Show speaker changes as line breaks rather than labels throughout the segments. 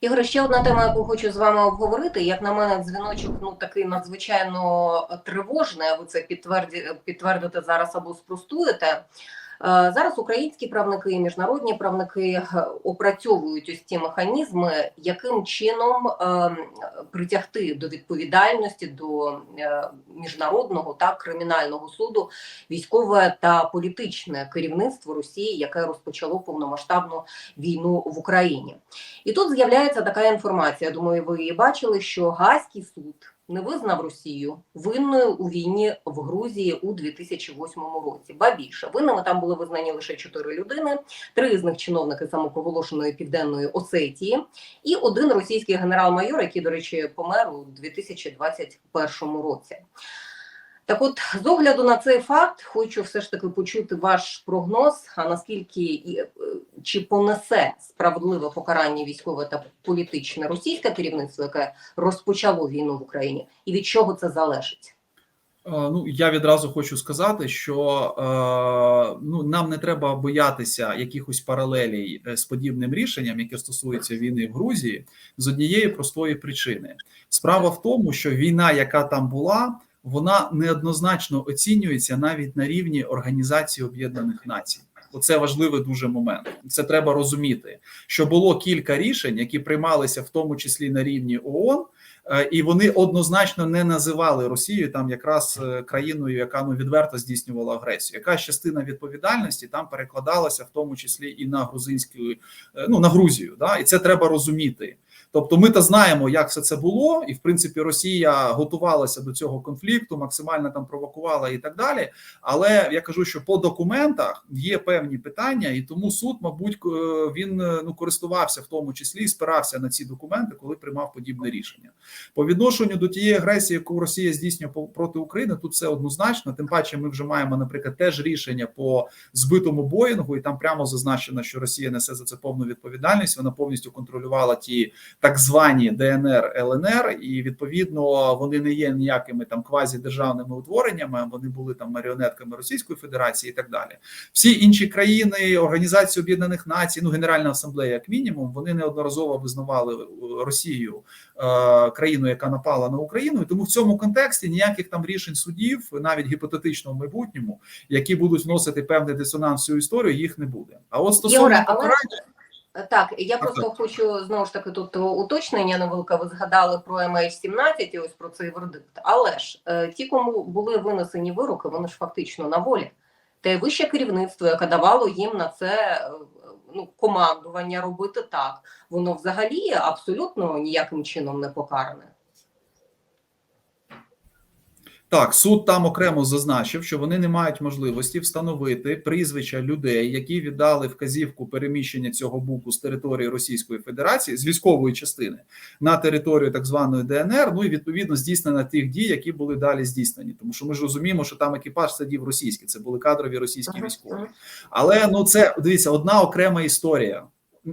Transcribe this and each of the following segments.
Ігор, ще одна тема, яку хочу з вами обговорити. Як на мене, дзвіночок ну такий надзвичайно тривожний. Ви це підтверді, підтвердите зараз або спростуєте. Е, Зараз українські правники і міжнародні правники е, опрацьовують ось ці механізми, яким чином е, притягти до відповідальності до міжнародного та кримінального суду військове та політичне керівництво Росії, яке розпочало повномасштабну війну в Україні. І тут з'являється така інформація. Думаю, ви її бачили, що Гаазький суд не визнав Росію винною у війні в Грузії у 2008 році. Ба більше винними там були визнані лише чотири людини, три з них чиновники самопроголошеної південної Осетії, і один російський генерал-майор, який, до речі, помер у 2021 році. Так, от, з огляду на цей факт, хочу все ж таки почути ваш прогноз. А наскільки чи понесе справедливе покарання військове та політичне російське керівництво, яке розпочало війну в Україні, і від чого це залежить?
Е, Ну, я відразу хочу сказати, що е, ну нам не треба боятися якихось паралелей е, з подібним рішенням, яке стосується війни в Грузії, з однієї простої причини. Справа в тому, що війна, яка там була, вона неоднозначно оцінюється навіть на рівні Організації Об'єднаних Націй. Оце важливий дуже момент. Це треба розуміти, що було кілька рішень, які приймалися в тому числі на рівні ООН, е, і вони однозначно не називали Росію там якраз е, країною, яка ну відверто здійснювала агресію. Якась частина відповідальності там перекладалася, в тому числі і на грузинську, е, ну на Грузію. Да, і це треба розуміти. Тобто, ми то знаємо, як все це було, і в принципі Росія готувалася до цього конфлікту, максимально там провокувала і так далі. Але я кажу, що по документах є певні питання, і тому суд, мабуть, він е, ну користувався в тому числі і спирався на ці документи, коли приймав подібне рішення. По відношенню до тієї агресії, яку Росія здійснює проти України, тут все однозначно. Тим паче, ми вже маємо, наприклад, теж рішення по збитому Боїнгу, і там прямо зазначено, що Росія несе за це повну відповідальність. Вона повністю контролювала ті так звані ДНР ЛНР, і відповідно вони не є ніякими там квазідержавними утвореннями. Вони були там маріонетками Російської Федерації і так далі. Всі інші країни, Організації Об'єднаних Націй, ну Генеральна асамблея, як мінімум, вони неодноразово визнавали е, Росію е, країну, яка напала на Україну. І тому в цьому контексті ніяких там рішень судів, навіть гіпотетично в майбутньому, які будуть вносити певний дисонанс в цю історію, їх не буде. А от стосовно покарання,
Так, я просто хочу знову ж таки тут уточнення невелике. Ви згадали про MH17 і ось про цей вердикт. Але ж е, ті, кому були винесені вироки, вони ж фактично на волі. Те вище керівництво, яке давало їм на це е, ну, командування робити так, воно взагалі абсолютно ніяким чином не покаране.
Так, суд там окремо зазначив, що вони не мають можливості встановити прізвища людей, які віддали вказівку переміщення цього буку з території Російської Федерації з військової частини на територію так званої ДНР. Ну і відповідно здійснення тих дій, які були далі здійснені. Тому що ми ж розуміємо, що там екіпаж сидів російський, це були кадрові російські військові. Але ну це дивіться одна окрема історія.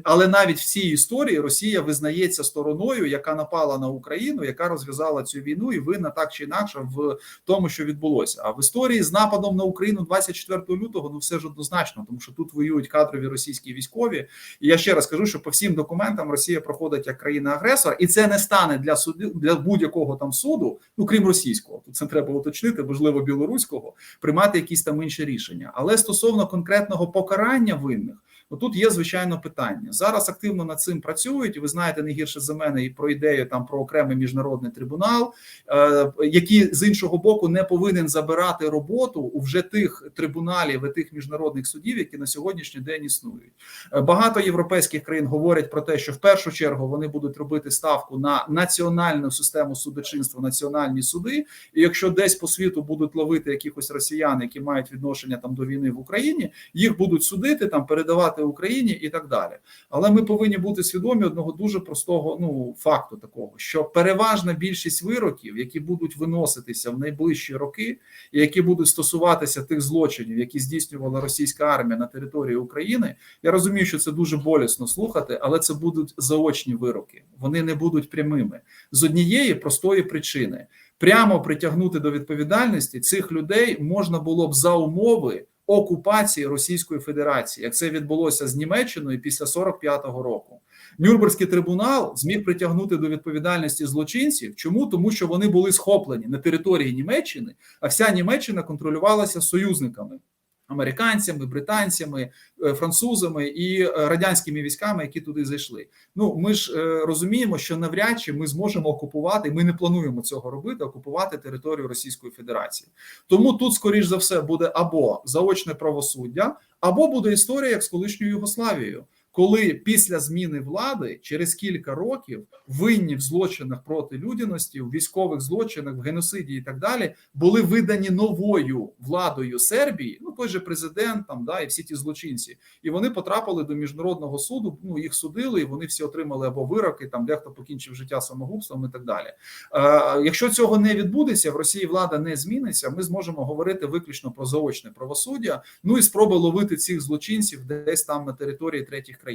Але навіть в цій історії Росія визнається стороною, яка напала на Україну, яка розв'язала цю війну, і винна так чи інакше в тому, що відбулося. А в історії з нападом на Україну 24 лютого ну все ж однозначно, тому що тут воюють кадрові російські військові. І я ще раз кажу, що по всім документам Росія проходить як країна-агресор, і це не стане для суду для будь-якого там суду, ну крім російського. Тут це треба уточнити, можливо, білоруського, приймати якісь там інші рішення. Але стосовно конкретного покарання винних. Тут є звичайно питання. Зараз активно над цим працюють. і Ви знаєте не гірше за мене і про ідею там про окремий міжнародний трибунал, е, який з іншого боку не повинен забирати роботу у вже тих трибуналів і тих міжнародних судів, які на сьогоднішній день існують. Е, Багато європейських країн говорять про те, що в першу чергу вони будуть робити ставку на національну систему судочинства, національні суди. І якщо десь по світу будуть ловити якихось росіян, які мають відношення там до війни в Україні, їх будуть судити там, передавати Україні і так далі. Але ми повинні бути свідомі одного дуже простого ну факту такого, що переважна більшість вироків, які будуть виноситися в найближчі роки, і які будуть стосуватися тих злочинів, які здійснювала російська армія на території України, я розумію, що це дуже болісно слухати, але це будуть заочні вироки. Вони не будуть прямими з однієї простої причини. Прямо притягнути до відповідальності цих людей можна було б за умови окупації Російської Федерації, як це відбулося з Німеччиною після 45-го року. Нюрнберзький трибунал зміг притягнути до відповідальності злочинців. Чому тому, що вони були схоплені на території Німеччини, а вся Німеччина контролювалася союзниками. Американцями, британцями, е, французами і е, радянськими військами, які туди зайшли. Ну ми ж е, розуміємо, що навряд чи ми зможемо окупувати. Ми не плануємо цього робити, окупувати територію Російської Федерації. Тому тут, скоріш за все, буде або заочне правосуддя, або буде історія як з колишньою Югославією. Коли після зміни влади через кілька років винні в злочинах проти людяності, в військових злочинах, в геноциді і так далі були видані новою владою Сербії, ну той же президент там да і всі ті злочинці, і вони потрапили до міжнародного суду. Ну їх судили, і вони всі отримали або вироки, там дехто покінчив життя самогубством і так далі. Е, якщо цього не відбудеться, в Росії влада не зміниться. Ми зможемо говорити виключно про заочне правосуддя. Ну і спроби ловити цих злочинців десь там на території третіх країн.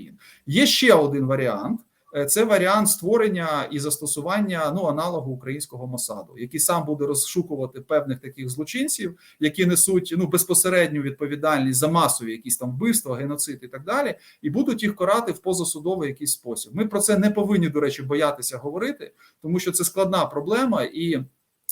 Є ще один варіант. Е, Це варіант створення і застосування ну аналогу українського Мосаду, який сам буде розшукувати певних таких злочинців, які несуть ну безпосередню відповідальність за масові якісь там вбивства, геноцид і так далі, і будуть їх карати в позасудовий якийсь спосіб. Ми про це не повинні, до речі, боятися говорити, тому що це складна проблема і.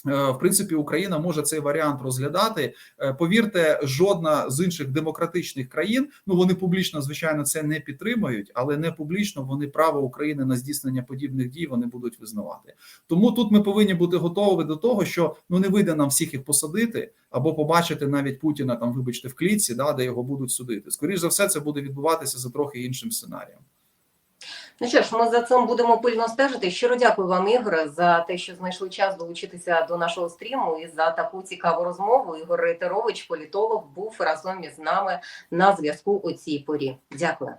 Е, В принципі, Україна може цей варіант розглядати. Е, Повірте, жодна з інших демократичних країн, ну вони публічно, звичайно, це не підтримують, але не публічно вони право України на здійснення подібних дій вони будуть визнавати. Тому тут ми повинні бути готові до того, що ну не вийде нам всіх їх посадити або побачити навіть Путіна там, вибачте, в клітці, да, де його будуть судити. Скоріше за все, це буде відбуватися за трохи іншим сценарієм.
Ну що ж, ми за цим будемо пильно стежити. Щиро дякую вам, Ігоре, за те, що знайшли час долучитися до нашого стріму і за таку цікаву розмову. Ігор Рейтерович, політолог, був разом із нами на зв'язку у цій порі. Дякую.